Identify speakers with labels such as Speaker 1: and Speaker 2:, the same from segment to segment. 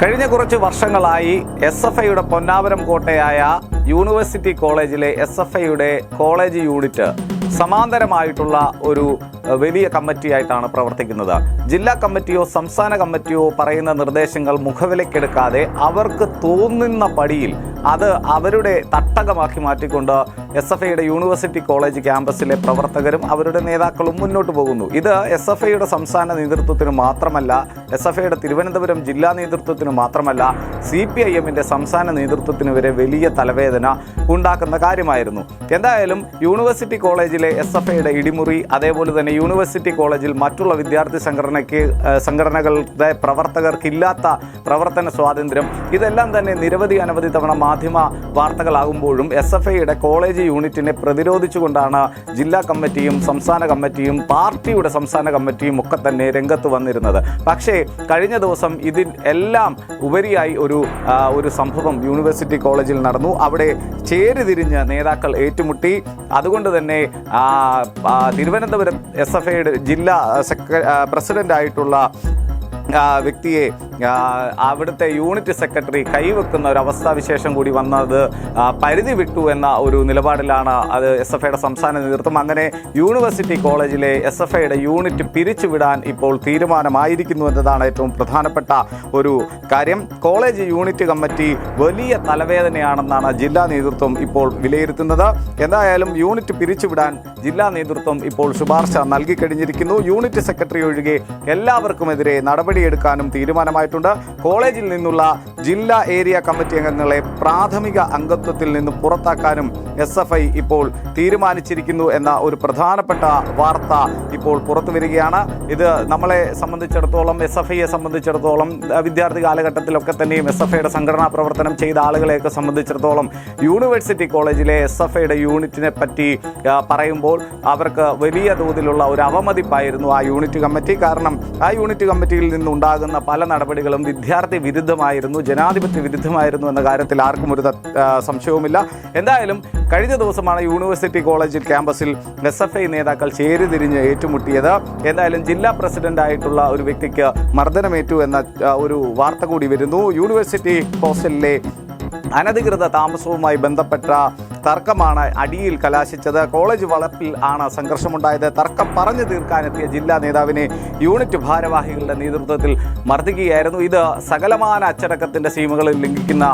Speaker 1: കഴിഞ്ഞ കുറച്ച് വർഷങ്ങളായി എസ് എഫ് ഐയുടെ പൊന്നാവരം കോട്ടയായ യൂണിവേഴ്സിറ്റി കോളേജിലെ എസ് എഫ് ഐയുടെ കോളേജ് യൂണിറ്റ് സമാന്തരമായിട്ടുള്ള ഒരു വലിയ കമ്മിറ്റിയായിട്ടാണ് പ്രവർത്തിക്കുന്നത്. ജില്ലാ കമ്മിറ്റിയോ സംസ്ഥാന കമ്മിറ്റിയോ പറയുന്ന നിർദ്ദേശങ്ങൾ മുഖവിലക്കെടുക്കാതെ അവർക്ക് തോന്നുന്ന പടിയിൽ അത് അവരുടെ തട്ടകമാക്കി മാറ്റിക്കൊണ്ട് എസ് എഫ് ഐയുടെ യൂണിവേഴ്സിറ്റി കോളേജ് ക്യാമ്പസിലെ പ്രവർത്തകരും അവരുടെ നേതാക്കളും മുന്നോട്ട് പോകുന്നു. ഇത് എസ് എഫ് ഐയുടെ സംസ്ഥാന നേതൃത്വത്തിന് മാത്രമല്ല എസ് എഫ് ഐയുടെ തിരുവനന്തപുരം ജില്ലാ നേതൃത്വത്തിന് മാത്രമല്ല സി പി ഐ എമ്മിന്റെ സംസ്ഥാന നേതൃത്വത്തിന് വരെ വലിയ തലവേദന ഉണ്ടാക്കുന്ന കാര്യമായിരുന്നു. എന്തായാലും യൂണിവേഴ്സിറ്റി കോളേജിലെ എസ് എഫ് ഐയുടെ ഇടിമുറി അതേപോലെ തന്നെ യൂണിവേഴ്സിറ്റി കോളേജിൽ മറ്റുള്ള വിദ്യാർത്ഥി സംഘടനയ്ക്ക് സംഘടനകളുടെ പ്രവർത്തകർക്കില്ലാത്ത പ്രവർത്തന സ്വാതന്ത്ര്യം ഇതെല്ലാം തന്നെ നിരവധി അനവധി തവണ മാധ്യമ വാർത്തകളാകുമ്പോഴും എസ് എഫ് ഐയുടെ കോളേജ് യൂണിറ്റിനെ പ്രതിരോധിച്ചുകൊണ്ടാണ് ജില്ലാ കമ്മിറ്റിയും സംസ്ഥാന കമ്മിറ്റിയും പാർട്ടിയുടെ സംസ്ഥാന കമ്മിറ്റിയും ഒക്കെ തന്നെ രംഗത്ത് വന്നിരുന്നത്. പക്ഷേ കഴിഞ്ഞ ദിവസം ഇതിൽ എല്ലാം ഉപരിയായി ഒരു ഒരു സംഭവം യൂണിവേഴ്സിറ്റി കോളേജിൽ നടന്നു. അവിടെ ചേരുതിരിഞ്ഞ് നേതാക്കൾ ഏറ്റുമുട്ടി. അതുകൊണ്ട് തന്നെ തിരുവനന്തപുരം എസ് എഫ് ഐയുടെ ജില്ലാ സെക്ര പ്രസിഡന്റായിട്ടുള്ള വ്യക്തിയെ അവിടുത്തെ യൂണിറ്റ് സെക്രട്ടറി കൈവെക്കുന്ന ഒരു അവസ്ഥാവിശേഷം കൂടി വന്നത് പരിധി വിട്ടു എന്ന ഒരു നിലപാടിലാണ് അത് എസ് എഫ് ഐയുടെ സംസ്ഥാന നേതൃത്വം. അങ്ങനെ യൂണിവേഴ്സിറ്റി കോളേജിലെ എസ് എഫ് ഐയുടെ യൂണിറ്റ് പിരിച്ചുവിടാൻ ഇപ്പോൾ തീരുമാനമായിരിക്കുന്നു എന്നതാണ് ഏറ്റവും പ്രധാനപ്പെട്ട ഒരു കാര്യം. കോളേജ് യൂണിറ്റ് കമ്മിറ്റി വലിയ തലവേദനയാണെന്നാണ് ജില്ലാ നേതൃത്വം ഇപ്പോൾ വിലയിരുത്തുന്നത്. എന്തായാലും യൂണിറ്റ് പിരിച്ചുവിടാൻ ജില്ലാ നേതൃത്വം ഇപ്പോൾ ശുപാർശ നൽകിക്കഴിഞ്ഞിരിക്കുന്നു യൂണിറ്റ് സെക്രട്ടറി ഒഴികെ എല്ലാവർക്കുമെതിരെ നടപടിയെടുക്കാനും തീരുമാനമായിട്ടുണ്ട് കോളേജിൽ നിന്നുള്ള ജില്ലാ ഏരിയ കമ്മിറ്റി അംഗങ്ങളെ പ്രാഥമിക അംഗത്വത്തിൽ നിന്ന് പുറത്താക്കാനും എസ് എഫ് ഐ ഇപ്പോൾ തീരുമാനിച്ചിരിക്കുന്നു എന്ന ഒരു പ്രധാനപ്പെട്ട വാർത്ത ഇപ്പോൾ പുറത്തു വരികയാണ്. ഇത് നമ്മളെ സംബന്ധിച്ചിടത്തോളം എസ് എഫ് ഐയെ സംബന്ധിച്ചിടത്തോളം വിദ്യാർത്ഥി കാലഘട്ടത്തിലൊക്കെ തന്നെയും എസ് എഫ് ഐയുടെ സംഘടനാ പ്രവർത്തനം ചെയ്ത ആളുകളെയൊക്കെ സംബന്ധിച്ചിടത്തോളം യൂണിവേഴ്സിറ്റി കോളേജിലെ എസ് എഫ് ഐയുടെ യൂണിറ്റിനെ പറ്റി പറയുമ്പോൾ അവർക്ക് വലിയ തോതിലുള്ള ഒരു അവമതിപ്പായിരുന്നു ആ യൂണിറ്റ് കമ്മിറ്റി. കാരണം ആ യൂണിറ്റ് കമ്മിറ്റിയിൽ നിന്നുണ്ടാകുന്ന പല നടപടികളും വിദ്യാർത്ഥി വിരുദ്ധമായിരുന്നു ജനാധിപത്യ വിരുദ്ധമായിരുന്നു എന്ന കാര്യത്തിൽ ആർക്കും ഒരു സംശയവുമില്ല. എന്തായാലും കഴിഞ്ഞ ദിവസമാണ് യൂണിവേഴ്സിറ്റി കോളേജിൽ ക്യാമ്പസിൽ എസ് എഫ് ഐ നേതാക്കൾ ചേരിതിരിഞ്ഞ് ഏറ്റുമുട്ടിയത്. എന്തായാലും ജില്ലാ പ്രസിഡന്റ് ആയിട്ടുള്ള ഒരു വ്യക്തിക്ക് മർദ്ദനമേറ്റു എന്ന ഒരു വാർത്ത കൂടി വരുന്നു. യൂണിവേഴ്സിറ്റി ഹോസ്റ്റലിലെ അനധികൃത താമസവുമായി ബന്ധപ്പെട്ട തർക്കമാണ് അടിയിൽ കലാശിച്ചത്. കോളേജ് വളപ്പിൽ ആണ് സംഘർഷമുണ്ടായത്. തർക്കം പറഞ്ഞു തീർക്കാനെത്തിയ ജില്ലാ നേതാവിനെ യൂണിറ്റ് ഭാരവാഹികളുടെ നേതൃത്വത്തിൽ മർദ്ദിക്കുകയായിരുന്നു. ഇത് സകലമാന അച്ചടക്കത്തിന്റെ സീമകളിൽ ലംഘിക്കുന്ന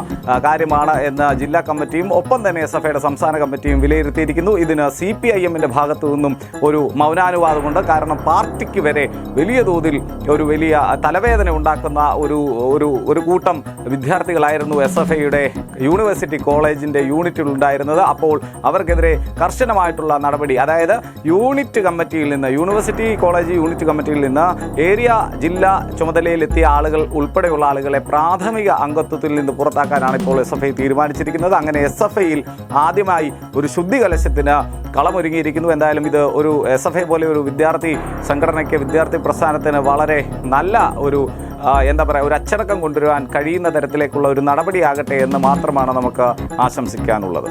Speaker 1: കാര്യമാണ് എന്ന് ജില്ലാ കമ്മിറ്റിയും ഒപ്പം തന്നെ എസ് എഫ് ഐയുടെ സംസ്ഥാന കമ്മിറ്റിയും വിലയിരുത്തിയിരിക്കുന്നു. ഇതിന് സി പി ഐ എമ്മിന്റെ ഭാഗത്തു നിന്നും ഒരു മൗനാനുവാദമുണ്ട് കാരണം പാർട്ടിക്ക് വരെ വലിയ തോതിൽ ഒരു വലിയ തലവേദന ഉണ്ടാക്കുന്ന ഒരു ഒരു ഒരു കൂട്ടം വിദ്യാർത്ഥികളായിരുന്നു എസ് എഫ് ഐയുടെ യൂണിവേഴ്സിറ്റി കോളേജിന്റെ യൂണിറ്റിൽ ഉണ്ടായിരുന്നത്. അപ്പോൾ അവർക്കെതിരെ കർശനമായിട്ടുള്ള നടപടി അതായത് യൂണിറ്റ് കമ്മിറ്റിയിൽ നിന്ന് യൂണിവേഴ്സിറ്റി കോളേജ് യൂണിറ്റ് കമ്മിറ്റിയിൽ നിന്ന് ഏരിയ ജില്ലാ ചുമതലയിലെത്തിയ ആളുകൾ ഉൾപ്പെടെയുള്ള ആളുകളെ പ്രാഥമിക അംഗത്വത്തിൽ നിന്ന് പുറത്താക്കാനാണ് ഇപ്പോൾ എസ് എഫ് ഐ തീരുമാനിച്ചിരിക്കുന്നത്. അങ്ങനെ എസ് എഫ് ഐയിൽ ആദ്യമായി ഒരു ശുദ്ധി കലശത്തിന് കളമൊരുങ്ങിയിരിക്കുന്നു. എന്തായാലും ഇത് ഒരു എസ് എഫ് ഐ പോലെ ഒരു വിദ്യാർത്ഥി സംഘടനയ്ക്ക് വിദ്യാർത്ഥി പ്രസ്ഥാനത്തിന് വളരെ നല്ല ഒരു എന്താ പറയുക ഒരു അച്ചടക്കം കൊണ്ടുവരുവാൻ കഴിയുന്ന തരത്തിലേക്കുള്ള ഒരു നടപടിയാകട്ടെ എന്ന് മാത്രമാണ് നമുക്ക് ആശംസിക്കാനുള്ളത്.